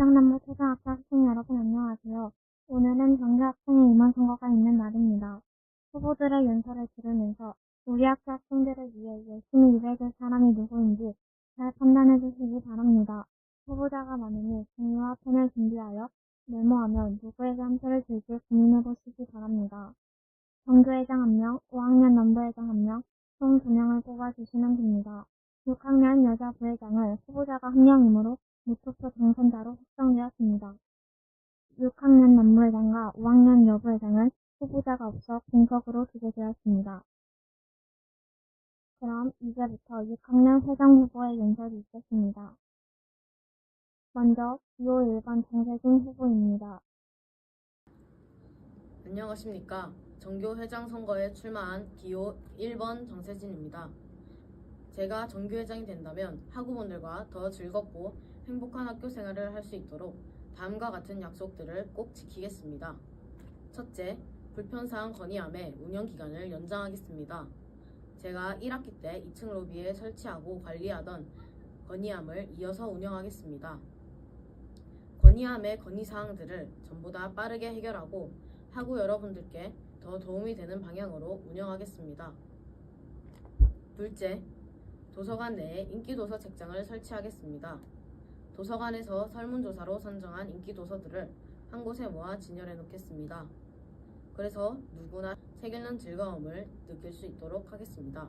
부평남부 초등학교 학생 여러분 안녕하세요. 오늘은 정규 학생의 임원 선거가 있는 날입니다. 후보들의 연설을 들으면서 우리 학교 학생들을 위해 열심히 일해줄 사람이 누구인지 잘 판단해 주시기 바랍니다. 후보자가 많으니 종이와 펜을 준비하여 메모하며 누구에게 한 표를 줄지 고민해 보시기 바랍니다. 정교회장 1명, 5학년 넘버회장 1명, 총 2명을 뽑아주시면 됩니다. 6학년 여자 부회장을 후보자가 한 명이므로 무투표 당선자로 확정되었습니다. 6학년 남부회장과 5학년 여부회장은 후보자가 없어 공석으로 두게 되었습니다. 그럼 이제부터 6학년 회장 후보의 연설이 있겠습니다. 먼저 기호 1번 정세진 후보입니다. 안녕하십니까. 정교 회장 선거에 출마한 기호 1번 정세진입니다. 제가 정교 회장이 된다면 학우분들과 더 즐겁고 행복한 학교 생활을 할 수 있도록 다음과 같은 약속들을 꼭 지키겠습니다. 첫째, 불편사항 건의함의 운영 기간을 연장하겠습니다. 제가 1학기 때 2층 로비에 설치하고 관리하던 건의함을 이어서 운영하겠습니다. 건의함의 건의사항들을 전부 다 빠르게 해결하고 학우 여러분들께 더 도움이 되는 방향으로 운영하겠습니다. 둘째, 도서관 내에 인기도서 책장을 설치하겠습니다. 도서관에서 설문조사로 선정한 인기 도서들을 한 곳에 모아 진열해 놓겠습니다. 그래서 누구나 책 읽는 즐거움을 느낄 수 있도록 하겠습니다.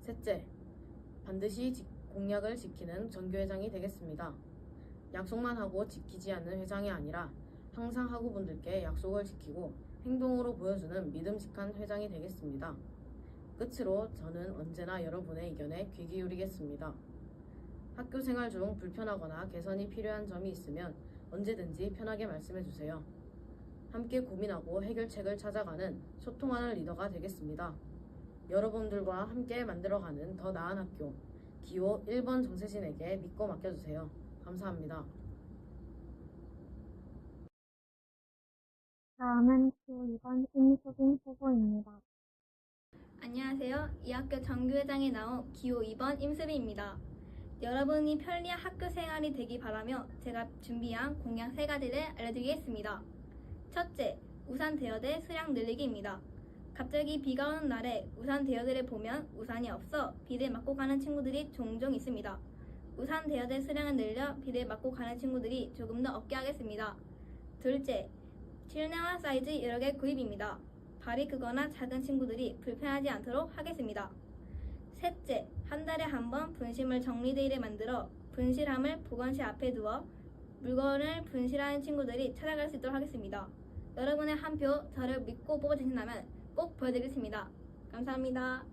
셋째, 반드시 지- 공약을 지키는 전교회장이 되겠습니다. 약속만 하고 지키지 않는 회장이 아니라 항상 학우분들께 약속을 지키고 행동으로 보여주는 믿음직한 회장이 되겠습니다. 끝으로 저는 언제나 여러분의 의견에 귀 기울이겠습니다. 학교 생활 중 불편하거나 개선이 필요한 점이 있으면 언제든지 편하게 말씀해 주세요. 함께 고민하고 해결책을 찾아가는 소통하는 리더가 되겠습니다. 여러분들과 함께 만들어가는 더 나은 학교, 기호 1번 정세진에게 믿고 맡겨주세요. 감사합니다. 다음은 기호 2번 임수빈 후보입니다. 안녕하세요. 이 학교 정규회장에 나온 기호 2번 임수리입니다. 여러분이 편리한 학교 생활이 되기 바라며 제가 준비한 공약 세 가지를 알려드리겠습니다. 첫째, 우산 대여대 수량 늘리기입니다. 갑자기 비가 오는 날에 우산 대여대를 보면 우산이 없어 비를 맞고 가는 친구들이 종종 있습니다. 우산 대여대 수량을 늘려 비를 맞고 가는 친구들이 조금 더 없게 하겠습니다. 둘째, 실내화 사이즈 여러 개 구입입니다. 발이 크거나 작은 친구들이 불편하지 않도록 하겠습니다. 셋째, 한 달에 한 번 분실물 정리데이를 만들어 분실함을 보건실 앞에 두어 물건을 분실하는 친구들이 찾아갈 수 있도록 하겠습니다. 여러분의 한 표 저를 믿고 뽑아주신다면 꼭 보여드리겠습니다. 감사합니다.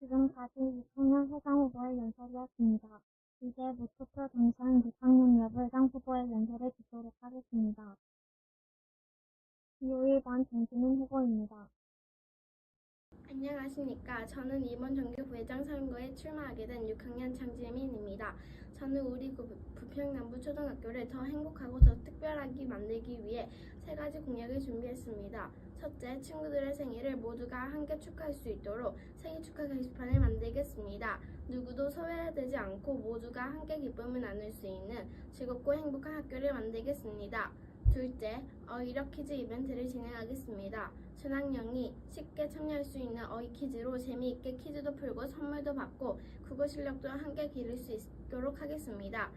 지금까지 6학년 회장 후보의 연설이었습니다. 이제 무투표 당선 6학년 여부회장 후보의 연설을 듣도록 하겠습니다. 1번 정진훈 후보입니다. 안녕하십니까. 저는 이번 정규 부회장 선거에 출마하게 된 6학년 장재민입니다. 저는 우리 구- 부평남부 초등학교를 더 행복하고 더 특별하게 만들기 위해 세 가지 공약을 준비했습니다. 첫째, 친구들의 생일을 모두가 함께 축하할 수 있도록 생일 축하 게시판을 만들겠습니다. 누구도 소외되지 않고 모두가 함께 기쁨을 나눌 수 있는 즐겁고 행복한 학교를 만들겠습니다. 둘째, 어이력 퀴즈 이벤트를 진행하겠습니다. 전학령이 쉽게 참여할 수 있는 어이 퀴즈로 재미있게 퀴즈도 풀고 선물도 받고 국어 실력도 함께 기를 수 있도록 하겠습니다.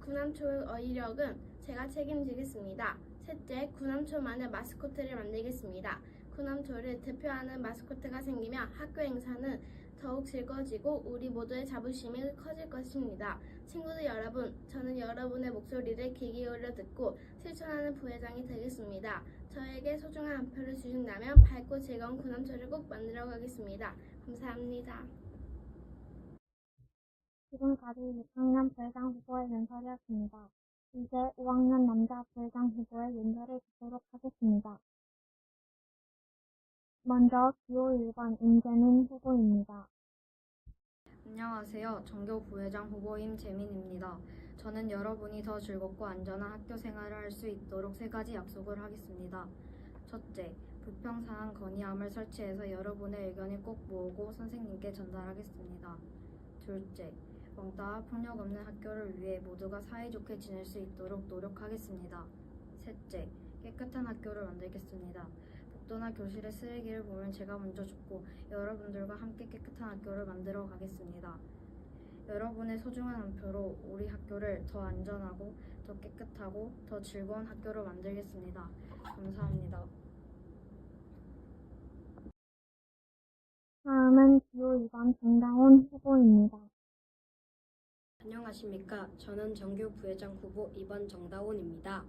구남초 어이력은 제가 책임지겠습니다. 셋째, 구남초만의 마스코트를 만들겠습니다. 구남초를 대표하는 마스코트가 생기면 학교 행사는 더욱 즐거워지고 우리 모두의 자부심이 커질 것입니다. 친구들 여러분, 저는 여러분의 목소리를 귀 기울여 듣고 실천하는 부회장이 되겠습니다. 저에게 소중한 한 표를 주신다면 밝고 즐거운 구남초를 꼭 만들어 가겠습니다. 감사합니다. 지금까지 6학년 부회장 후보의 연설이었습니다. 이제 5학년 남자 부회장 후보의 연설을 듣도록 하겠습니다. 먼저 기호 1번 임재민 후보입니다. 안녕하세요. 정교 부회장 후보 임재민입니다. 저는 여러분이 더 즐겁고 안전한 학교 생활을 할 수 있도록 세 가지 약속을 하겠습니다. 첫째, 불평사항 건의함을 설치해서 여러분의 의견을 꼭 모으고 선생님께 전달하겠습니다. 둘째, 왕따와 폭력 없는 학교를 위해 모두가 사이좋게 지낼 수 있도록 노력하겠습니다. 셋째, 깨끗한 학교를 만들겠습니다. 복도나 교실의 쓰레기를 보면 제가 먼저 줍고 여러분들과 함께 깨끗한 학교를 만들어 가겠습니다. 여러분의 소중한 한 표로 우리 학교를 더 안전하고 더 깨끗하고 더 즐거운 학교로 만들겠습니다. 감사합니다. 다음은 기호 2번 정다운 후보입니다. 안녕하십니까. 저는 정교 부회장 후보 2번 정다운입니다.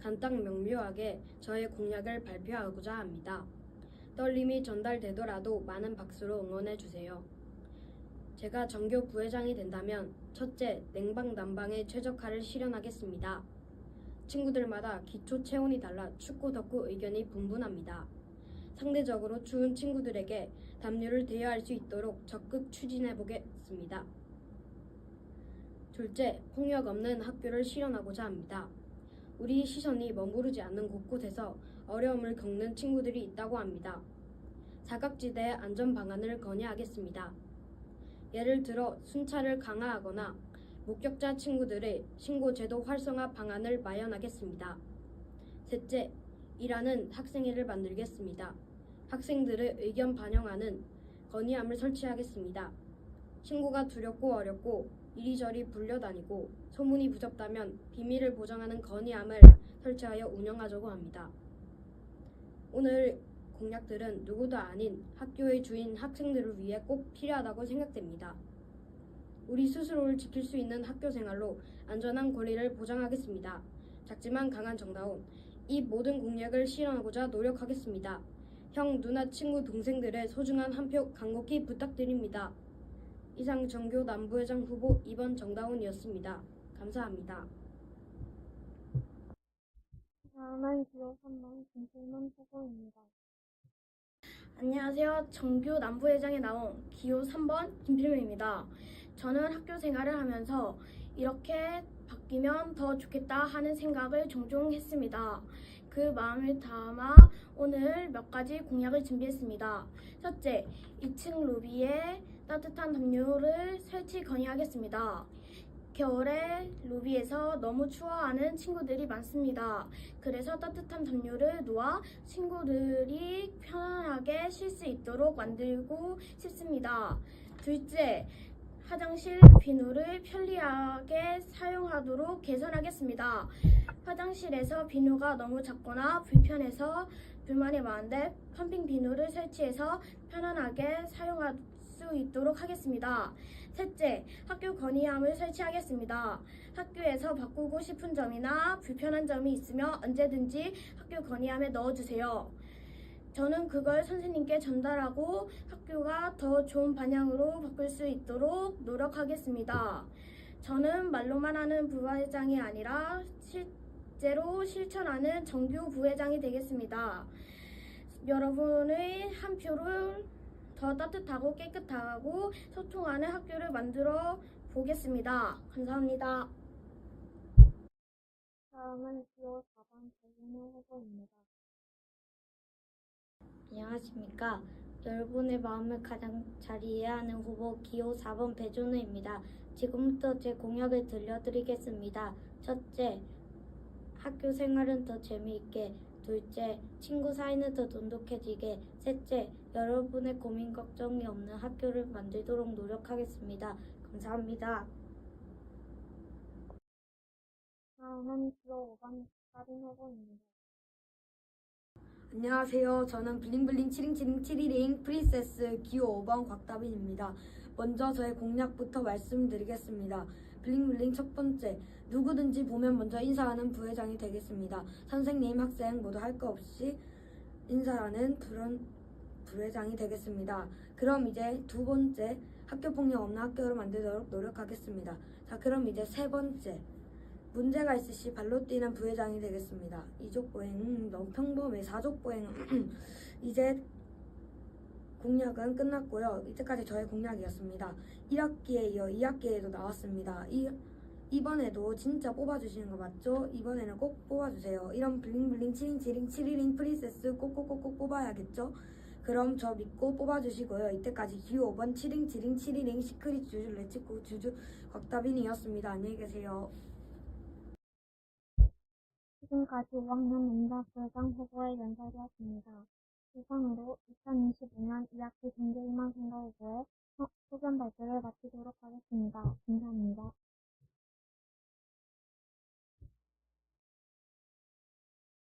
간단 명료하게 저의 공약을 발표하고자 합니다. 떨림이 전달되더라도 많은 박수로 응원해 주세요. 제가 정교 부회장이 된다면 첫째, 냉방 난방의 최적화를 실현하겠습니다. 친구들마다 기초 체온이 달라 춥고 덥고 의견이 분분합니다. 상대적으로 추운 친구들에게 담요를 대여할 수 있도록 적극 추진해 보겠습니다. 둘째, 폭력 없는 학교를 실현하고자 합니다. 우리 시선이 머무르지 않는 곳곳에서 어려움을 겪는 친구들이 있다고 합니다. 사각지대의 안전 방안을 건의하겠습니다. 예를 들어 순찰을 강화하거나 목격자 친구들의 신고 제도 활성화 방안을 마련하겠습니다. 셋째, 일하는 학생회를 만들겠습니다. 학생들의 의견 반영하는 건의함을 설치하겠습니다. 신고가 두렵고 어렵고 이리저리 불려다니고 소문이 부접다면 비밀을 보장하는 건의함을 설치하여 운영하자고 합니다. 오늘 공약들은 누구도 아닌 학교의 주인 학생들을 위해 꼭 필요하다고 생각됩니다. 우리 스스로를 지킬 수 있는 학교 생활로 안전한 권리를 보장하겠습니다. 작지만 강한 정다운 이 모든 공약을 실현하고자 노력하겠습니다. 형, 누나, 친구, 동생들의 소중한 한 표 간곡히 부탁드립니다. 이상 정교 남부회장 후보 2번 정다운이었습니다. 감사합니다. 다음은 기호 3번 김필문 후보입니다. 안녕하세요. 정교 남부회장에 나온 기호 3번 김필명입니다. 저는 학교 생활을 하면서 이렇게 바뀌면 더 좋겠다 하는 생각을 종종 했습니다. 그 마음을 담아 오늘 몇 가지 공약을 준비했습니다. 첫째, 2층 로비에 따뜻한 담요를 설치 건의하겠습니다. 겨울에 로비에서 너무 추워하는 친구들이 많습니다. 그래서 따뜻한 담요를 놓아 친구들이 편안하게 쉴 수 있도록 만들고 싶습니다. 둘째, 화장실 비누를 편리하게 사용하도록 개선하겠습니다. 화장실에서 비누가 너무 작거나 불편해서 불만이 많은데 펌핑 비누를 설치해서 편안하게 사용할 수 있도록 하겠습니다. 셋째, 학교 건의함을 설치하겠습니다. 학교에서 바꾸고 싶은 점이나 불편한 점이 있으면 언제든지 학교 건의함에 넣어주세요. 저는 그걸 선생님께 전달하고 학교가 더 좋은 방향으로 바꿀 수 있도록 노력하겠습니다. 저는 말로만 하는 부회장이 아니라 실제로 실천하는 정규 부회장이 되겠습니다. 여러분의 한 표를 더 따뜻하고 깨끗하고 소통하는 학교를 만들어 보겠습니다. 감사합니다. 다음은 기호 4번 배진우 후보입니다. 안녕하십니까. 여러분의 마음을 가장 잘 이해하는 후보 기호 4번 배준우입니다. 지금부터 제 공약을 들려드리겠습니다. 첫째, 학교 생활은 더 재미있게. 둘째, 친구 사이는 더 돈독해지게. 셋째, 여러분의 고민 걱정이 없는 학교를 만들도록 노력하겠습니다. 감사합니다. 다음은 기호 5번 박다린 후보입니다. 안녕하세요. 저는 블링블링 치링치링 치리링 프린세스 기호 5번 곽다빈입니다. 먼저 저의 공약부터 말씀드리겠습니다. 블링블링 첫 번째, 누구든지 보면 먼저 인사하는 부회장이 되겠습니다. 선생님, 학생 모두 할 거 없이 인사하는 그런 부회장이 되겠습니다. 그럼 이제 두 번째, 학교 폭력 없는 학교를 만들도록 노력하겠습니다. 자, 그럼 이제 세 번째, 문제가 있을 시 발로 뛰는 부회장이 되겠습니다. 이족 보행 음, 너무 평범해. 사족 보행 이제 공약은 끝났고요. 이때까지 저의 공약이었습니다. 1학기에 이어 2학기에도 나왔습니다. 이, 이번에도 진짜 뽑아주시는 거 맞죠? 이번에는 꼭 뽑아주세요. 이런 블링블링 치링치링 치리링 프린세스 꼭꼭꼭꼭 뽑아야겠죠? 그럼 저 믿고 뽑아주시고요. 이때까지 기호 5번 치링 치링 치리링 시크릿 주주 레츠고 주주 곽다빈이었습니다. 안녕히 계세요. 지금까지 5학년 문자부회장 후보의 연설이었습니다. 이상으로 2025년 2학기 정규 희망 선거 후보의 소- 소견 발표를 마치도록 하겠습니다. 감사합니다.